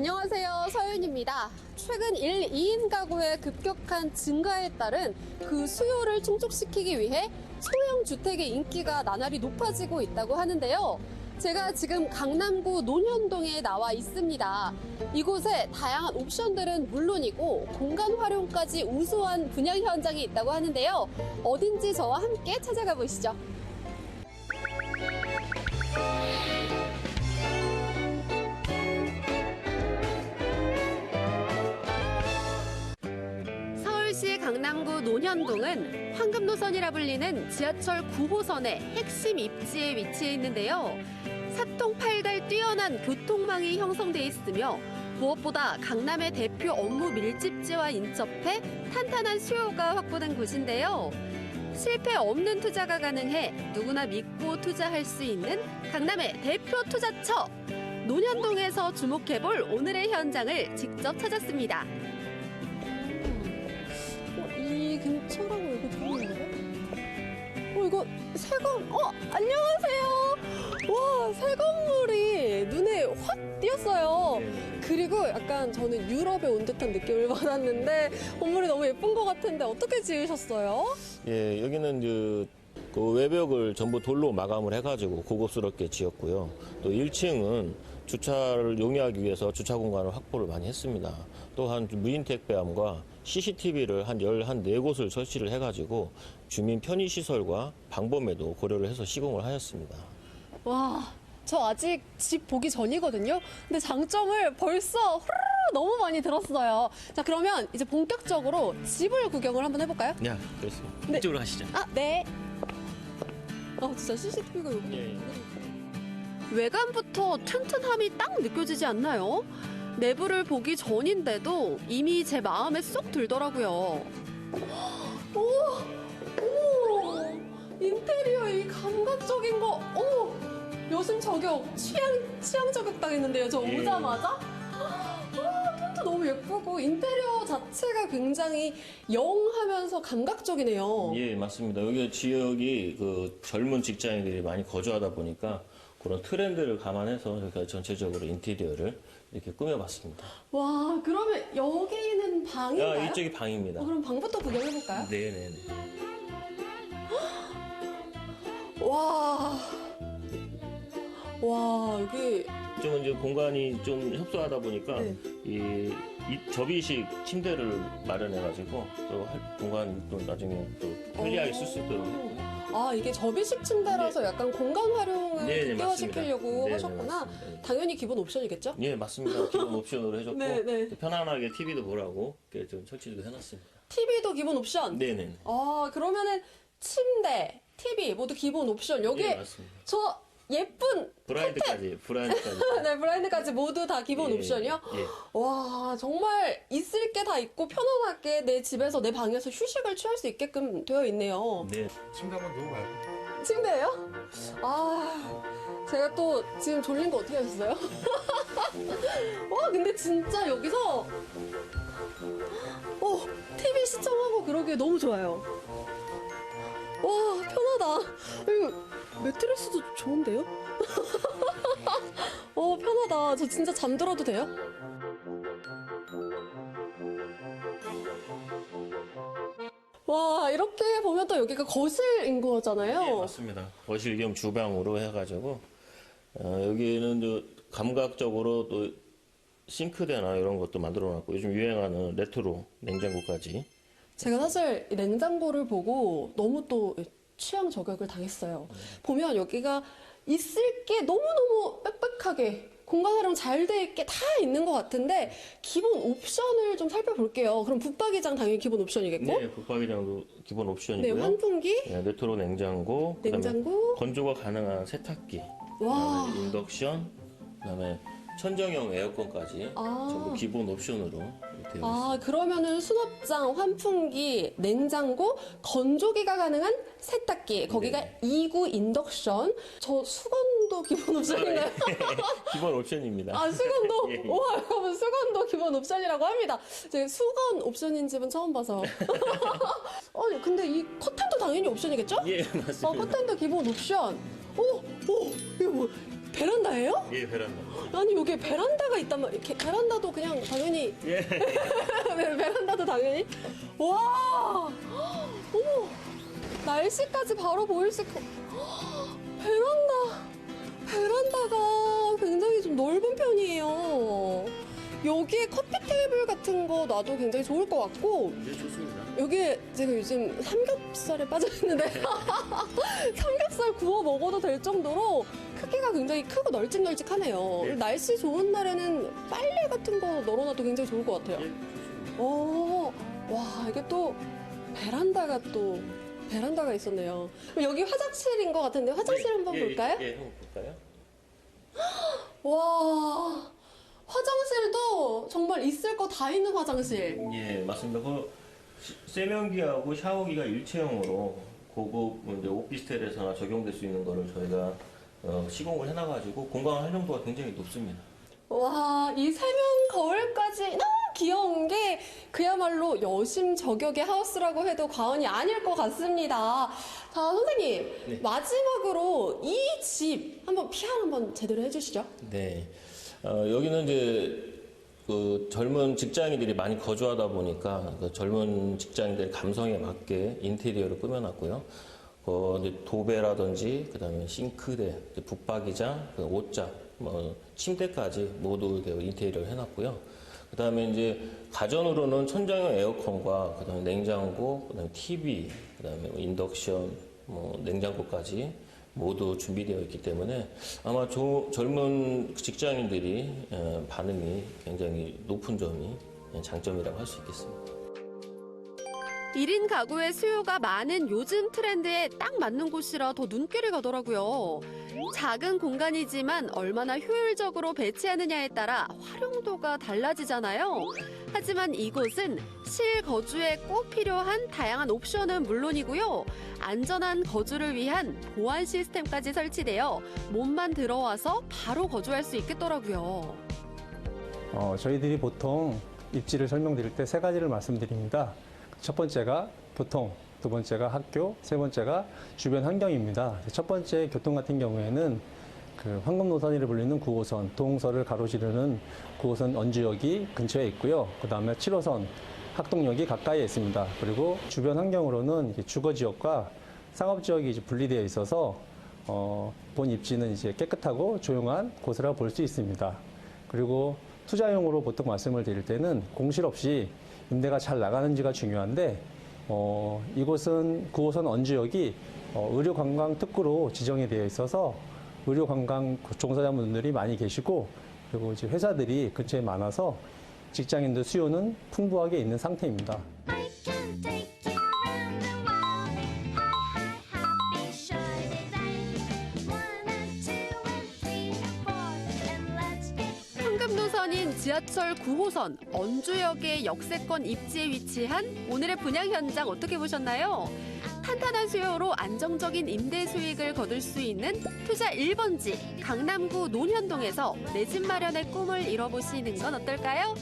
안녕하세요. 서윤입니다. 최근 1, 2인 가구의 급격한 증가에 따른 그 수요를 충족시키기 위해 소형 주택의 인기가 나날이 높아지고 있다고 하는데요. 제가 지금 강남구 논현동에 나와 있습니다. 이곳에 다양한 옵션들은 물론이고 공간 활용까지 우수한 분양 현장이 있다고 하는데요. 어딘지 저와 함께 찾아가 보시죠. 강남구 논현동은 황금노선이라 불리는 지하철 9호선의 핵심 입지에 위치해 있는데요. 사통팔달 뛰어난 교통망이 형성돼 있으며 무엇보다 강남의 대표 업무 밀집지와 인접해 탄탄한 수요가 확보된 곳인데요. 실패 없는 투자가 가능해 누구나 믿고 투자할 수 있는 강남의 대표 투자처 논현동에서 주목해볼 오늘의 현장을 직접 찾았습니다. 어, 이 근처라고 이거 보이는데? 어, 이거 새 건, 어, 안녕하세요. 와, 새 건물이 눈에 확 띄었어요. 그리고 약간 저는 유럽에 온 듯한 느낌을 받았는데, 건물이 너무 예쁜 것 같은데, 어떻게 지으셨어요? 예, 여기는 그, 그 외벽을 전부 돌로 마감을 해가지고 고급스럽게 지었고요. 또 1층은 주차를 용이하기 위해서 주차 공간을 확보를 많이 했습니다. 또한 무인 택배함과 CCTV를 한 14곳을 설치를 해가지고 주민 편의 시설과 방범에도 고려를 해서 시공을 하였습니다. 와, 저 아직 집 보기 전이거든요. 근데 장점을 벌써 후루루 너무 많이 들었어요. 자, 그러면 이제 본격적으로 집을 구경을 한번 해볼까요? 야, 그렇습니다. 네. 이쪽으로 가시죠. 아, 네. 아, 진짜 CCTV가 여기. 예, 예. 외관부터 튼튼함이 딱 느껴지지 않나요? 내부를 보기 전인데도 이미 제 마음에 쏙 들더라고요. 오, 오, 인테리어 이 감각적인 거, 오, 여심 저격 취향 취향 저격 당했는데요. 저 예. 오자마자. 와, 폰트 너무 예쁘고 인테리어 자체가 굉장히 영하면서 감각적이네요. 예, 맞습니다. 여기 지역이 그 젊은 직장인들이 많이 거주하다 보니까 그런 트렌드를 감안해서 저희가 전체적으로 인테리어를 이렇게 꾸며봤습니다. 와, 그러면 여기는 방인가요? 야, 이쪽이 방입니다. 어, 그럼 방부터 구경해볼까요? 네네네. 와. 와, 여기. 좀 이제 공간이 좀 협소하다 보니까 네. 이, 이 접이식 침대를 마련해가지고 또 할- 공간 또 나중에 또 편리하게 쓸 수 있도록 했고요. 아, 이게 접이식 침대라서 약간 공간 활용을 네, 네, 극대화시키려고 맞습니다. 네, 하셨구나. 네, 맞습니다. 당연히 기본 옵션이겠죠? 예, 맞습니다. 기본 옵션으로 해줬고 네, 네. 또 편안하게 TV도 보라고 이렇게 좀 설치도 해놨습니다. TV도 기본 옵션. 네네. 아, 그러면 침대, TV 모두 기본 옵션. 여기 예, 맞습니다. 저 예쁜 브라인드까지, 브라인드까지. 네, 브라인드까지 모두 다 기본 예, 옵션이요? 예. 와, 정말 있을 게 다 있고 편안하게 내 집에서 내 방에서 휴식을 취할 수 있게끔 되어 있네요. 네. 침대 한번 누워봐요. 침대예요? 아, 제가 또 지금 졸린 거 어떻게 하셨어요? 와, 근데 진짜 여기서 어, TV 시청하고 그러기에 너무 좋아요. 와, 편하다. 매트리스도 좋은데요? 어, 편하다. 저 진짜 잠들어도 돼요? 와, 이렇게 보면 또 여기가 거실인 거잖아요. 예, 맞습니다. 거실 겸 주방으로 해가지고 어, 여기는 저 감각적으로 또 싱크대나 이런 것도 만들어놨고 요즘 유행하는 레트로 냉장고까지 제가 사실 이 냉장고를 보고 너무 또 취향 저격을 당했어요. 보면 여기가 있을 게 너무너무 빽빽하게 공간 활용 잘 돼 있게 다 있는 것 같은데 기본 옵션을 좀 살펴볼게요. 그럼 붙박이장 당연히 기본 옵션이겠고 네, 북박이장도 기본 네, 옵션이고요. 환풍기 네, 레트로 냉장고, 그다음에 냉장고. 건조가 가능한 세탁기, 와. 그다음에 인덕션, 그다음에 천정형 에어컨까지 아. 전부 기본 옵션으로 되어 있습니다. 아, 그러면은 수납장, 환풍기, 냉장고, 건조기가 가능한 세탁기, 거기가 네. 2구 인덕션. 저 수건도 기본 옵션인가요? 기본 옵션입니다. 아, 수건도? 예, 예. 와, 여러분, 수건도 기본 옵션이라고 합니다. 제가 수건 옵션인 집은 처음 봐서. 아니, 근데 이 커튼도 당연히 옵션이겠죠? 예, 맞습니다. 어, 커튼도 기본 옵션. 오, 오, 이거 뭐, 베란다예요? 예, 베란다. 아니 여기 베란다가 있단 말. 이렇게 베란다도 그냥 당연히 예. 베- 베란다도 당연히. 와, 어머, 날씨까지 바로 보일 수 있고. 베란다, 베란다가 굉장히 좀 넓은 편이에요. 여기에 커피 테이블 같은 거 놔도 굉장히 좋을 것 같고 예, 좋습니다. 여기에 제가 요즘 삼겹살에 빠져있는데 삼겹살 구워 먹어도 될 정도로 크기가 굉장히 크고 널찍널찍하네요. 네. 날씨 좋은 날에는 빨래 같은 거 널어놔도 굉장히 좋을 것 같아요. 예, 좋습니다. 오, 와 이게 또 베란다가 또 베란다가 있었네요. 여기 화장실인 것 같은데 화장실 한번 예, 볼까요? 예, 한번 볼까요? 와 화장실도 정말 있을 거 다 있는 화장실. 예, 맞습니다. 그 시- 세면기하고 샤워기가 일체형으로 고급 이제 오피스텔에서나 적용될 수 있는 거를 저희가 어, 시공을 해놔가지고 공간 활용도가 굉장히 높습니다. 와, 이 세면 거울까지 너무 귀여운 게 그야말로 여심 저격의 하우스라고 해도 과언이 아닐 것 같습니다. 자, 선생님. 네. 마지막으로 이 집 한번 PR 한번 제대로 해주시죠. 네. 어, 여기는 이제 그 젊은 직장인들이 많이 거주하다 보니까 그 젊은 직장인들의 감성에 맞게 인테리어를 꾸며놨고요. 어, 이제 도배라든지 그다음에 싱크대, 붙박이장, 그 옷장, 뭐 침대까지 모두 인테리어를 해놨고요. 그다음에 이제 가전으로는 천장형 에어컨과 그다음에 냉장고, 그다음에 TV, 그다음에 뭐 인덕션, 뭐 냉장고까지 모두 준비되어 있기 때문에 아마 조- 젊은 직장인들이 어, 반응이 굉장히 높은 점이 장점이라고 할 수 있겠습니다. 1인 가구의 수요가 많은 요즘 트렌드에 딱 맞는 곳이라 더 눈길이 가더라고요. 작은 공간이지만 얼마나 효율적으로 배치하느냐에 따라 활용도가 달라지잖아요. 하지만 이곳은 실거주에 꼭 필요한 다양한 옵션은 물론이고요. 안전한 거주를 위한 보안 시스템까지 설치되어 몸만 들어와서 바로 거주할 수 있겠더라고요. 어, 저희들이 보통 입지를 설명드릴 때 세 가지를 말씀드립니다. 첫 번째가 교통, 두 번째가 학교, 세 번째가 주변 환경입니다. 첫 번째 교통 같은 경우에는 그 황금 노선이라 불리는 9호선, 동서를 가로지르는 9호선 언주역이 근처에 있고요. 그 다음에 7호선 학동역이 가까이에 있습니다. 그리고 주변 환경으로는 주거 지역과 상업 지역이 이제 분리되어 있어서 어, 본 입지는 이제 깨끗하고 조용한 곳이라고 볼수 있습니다. 그리고 투자용으로 보통 말씀을 드릴 때는 공실 없이 임대가 잘 나가는지가 중요한데 어, 이곳은 9호선 언주역이 어, 의료 관광 특구로 지정이 되어 있어서 의료 관광 종사자분들이 많이 계시고 그리고 이제 회사들이 근처에 많아서 직장인들 수요는 풍부하게 있는 상태입니다. 지하철 9호선 언주역의 역세권 입지에 위치한 오늘의 분양 현장 어떻게 보셨나요? 탄탄한 수요로 안정적인 임대 수익을 거둘 수 있는 투자 1번지 강남구 논현동에서 내 집 마련의 꿈을 이뤄보시는 건 어떨까요?